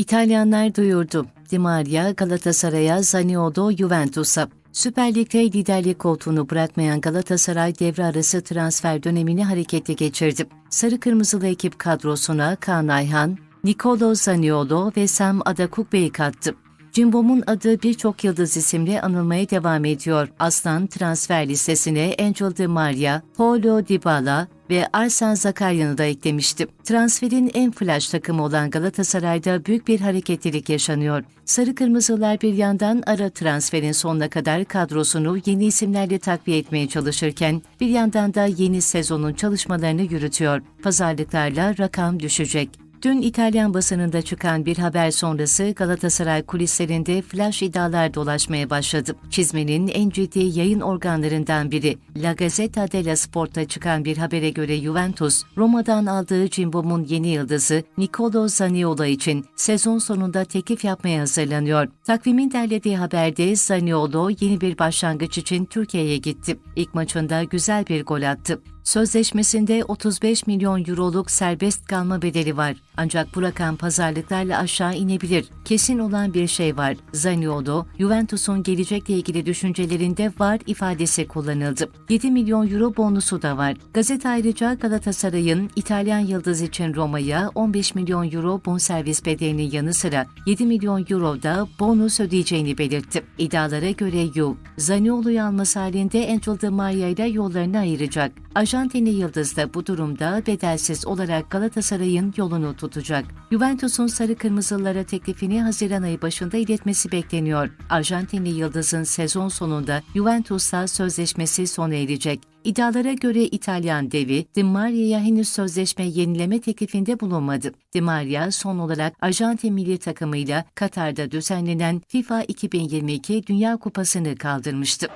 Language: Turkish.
İtalyanlar duyurdu. Di Maria Galatasaray'a, Zaniolo Juventus'a. Süper Lig'de liderlik koltuğunu bırakmayan Galatasaray devre arası transfer dönemini hareketli geçirdi. Sarı Kırmızılı ekip kadrosuna Kaan Ayhan, Nicolo Zaniolo ve Sam Adakukbe'yi kattı. Cimbom'un adı birçok yıldız isimle anılmaya devam ediyor. Aslan transfer listesine Angel Di Maria, Paulo Dybala ve Arsen Zakaryan'ı da eklemişti. Transferin en flash takımı olan Galatasaray'da büyük bir hareketlilik yaşanıyor. Sarı Kırmızılar bir yandan ara transferin sonuna kadar kadrosunu yeni isimlerle takviye etmeye çalışırken bir yandan da yeni sezonun çalışmalarını yürütüyor. Pazarlıklarla rakam düşecek. Dün İtalyan basınında çıkan bir haber sonrası Galatasaray kulislerinde flash iddialar dolaşmaya başladı. Çizmenin en ciddi yayın organlarından biri La Gazzetta dello Sport'ta çıkan bir habere göre Juventus, Roma'dan aldığı Cimbom'un yeni yıldızı Nicolo Zaniolo için sezon sonunda teklif yapmaya hazırlanıyor. Takvimin derlediği haberde Zaniolo yeni bir başlangıç için Türkiye'ye gitti. İlk maçında güzel bir gol attı. Sözleşmesinde 35 milyon euroluk serbest kalma bedeli var. Ancak bu rakam pazarlıklarla aşağı inebilir. Kesin olan bir şey var. Zaniolo, Juventus'un gelecekle ilgili düşüncelerinde var ifadesi kullanıldı. 7 milyon euro bonusu da var. Gazete ayrıca Galatasaray'ın İtalyan yıldız için Roma'ya 15 milyon euro bonservis bedelinin yanı sıra 7 milyon euro da bonus ödeyeceğini belirtti. İddialara göre Juve, Zaniolo'yu alması halinde Angel Di Maria ile yollarını ayıracak. Arjantinli Yıldız da bu durumda bedelsiz olarak Galatasaray'ın yolunu tutacak. Juventus'un sarı kırmızılara teklifini Haziran ayı başında iletmesi bekleniyor. Arjantinli Yıldız'ın sezon sonunda Juventus'la sözleşmesi sona erecek. İddialara göre İtalyan devi Di Maria'ya henüz sözleşme yenileme teklifinde bulunmadı. Di Maria son olarak Arjantin milli takımıyla Katar'da düzenlenen FIFA 2022 Dünya Kupası'nı kaldırmıştı.